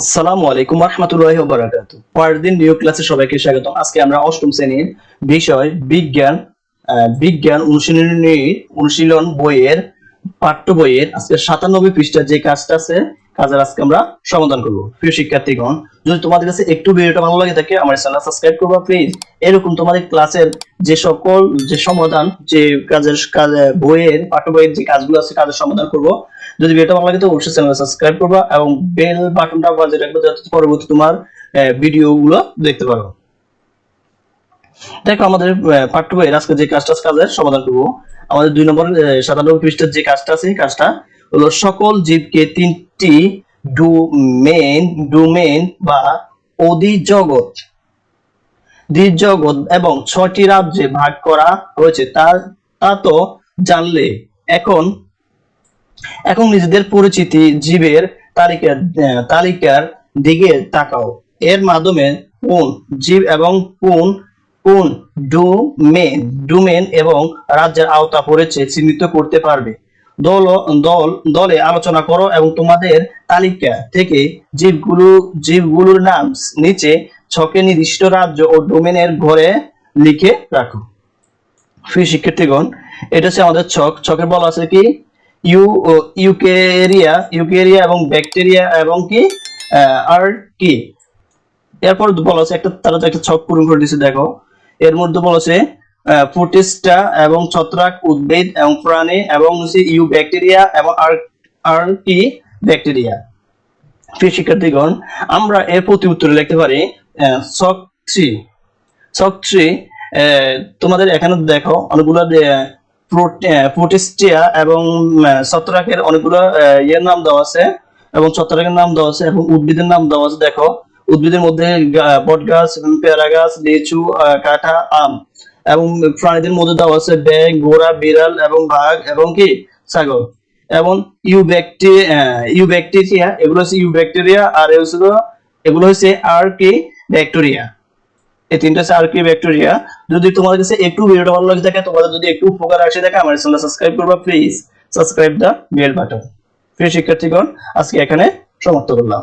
আসসালামু আলাইকুম রহমতুল্লাহ বারাকাতু পরদিন নিউ ক্লাসে সবাইকে স্বাগত আজকে আমরা অষ্টম শ্রেণির বিষয় বিজ্ঞান বিজ্ঞান অনুশীলনী অনুশীলন বইয়ের, পাঠ্য বইয়ের, আজকে সাতানব্বই পৃষ্ঠা যে কাজটা আছে কাজের আজকে আমরা সমাধান করব। প্রিয় শিক্ষার্থীগণ, যদি তোমাদের কাছে একটু ভিডিওটা ভালো লাগে থাকে, আমার চ্যানেল সাবস্ক্রাইব করবা প্লিজ এরকম তোমাদের ক্লাসের যে সকল যে সমাধান, যে কাজের বইয়ের পাঠ্য বইয়ের যে কাজগুলো আছে, কাজের সমাধান করব। যদি ভিডিওটা ভালো লাগে তো অবশ্যই চ্যানেল সাবস্ক্রাইব করবা এবং বেল বাটনটা বাজিয়ে রাখবে যাতে পরবর্তী তোমার ভিডিও গুলো দেখতে পারো। দেখো আমাদের পাঠ্য বইয়ের আজকে যে কাজটা কাজের সমাধান করব। আমাদের দুই নম্বর সাতানব্বই পৃষ্ঠের যে কাজটা আছে কাজটা হলো সকল জীবকে তিনটি ডোমেন ডোমেন বা অধিজগৎ। দ্বিজগৎ এবং ছয়টি রাজ্যে ভাগ করা হয়েছে। তা তা তো জানলে এখন এখন নিজেদের পরিচিতি জীবের তালিকা তালিকার দিকে তাকাও। এর মাধ্যমে কোন জীব এবং কোন কোন ডোমেন ডোমেন এবং রাজ্যের আওতা পড়েছে চিহ্নিত করতে পারবে। দল দল, দলে আলোচনা করো এবং তোমাদের তালিকা থেকে জীবগুলো, জীবগুলোর নাম নিচে ছকে নির্দিষ্ট রাজ্য ও ডোমেনের ঘরে লিখে রাখো। প্রিয় শিক্ষার্থীগণ, এটা হচ্ছে আমাদের ছক। ছকের বলা আছে কি? ইউ ইউকেরিয়া ইউকেরিয়া এবং ব্যাকটেরিয়া এবং কি? আর কি? এরপর বলা আছে একটা তারা একটা ছক পূরণ করে দিয়েছে, দেখো। এর মধ্যে বলা আছে প্রোটিস্টা এবং ছত্রাক উদ্ভিদ এবং প্রাণী এবং হচ্ছে ইউ ব্যাকটেরিয়া এবং আর আর কি ব্যাকটেরিয়া। প্রিয় শিক্ষার্থীগণ, আমরা এর প্রতি উত্তরে লিখতে পারি ছক থ্রি। ছক থ্রি তোমাদের এখানে দেখো অনেকগুলো প্রোটিস্টিয়া এবং ছত্রাকের অনেকগুলো ইয়ের নাম দেওয়া আছে এবং ছত্রাকের নাম দেওয়া আছে এবং উদ্ভিদের নাম দেওয়া আছে। দেখো, উদ্ভিদের মধ্যে বট গাছ পেয়ারা গাছ, লিচু কাঁঠা আম। এবং প্রাণীদের মধ্যে দেওয়া আছে ব্যাগ ঘোড়া, বিড়াল এবং বাঘ এবং কি? ছাগল। এবং ইউ ব্যাকটি ইউ ব্যাকটেরিয়া এগুলো হচ্ছে ইউ ব্যাকটেরিয়া আর এ হচ্ছে এগুলো হচ্ছে আর কি ব্যাকটেরিয়া এই তিনটা হচ্ছে আর কি ব্যাকটেরিয়া যদি তোমাদের কাছে একটু ভিডিওটা ভালো লাগে থাকে, তোমাদের যদি একটু উপকার আসে থাকে, আমার চ্যানেল সাবস্ক্রাইব করবা please subscribe the bell button প্রিয় শিক্ষার্থীগণ, আজকে এখানে সমাপ্ত করলাম।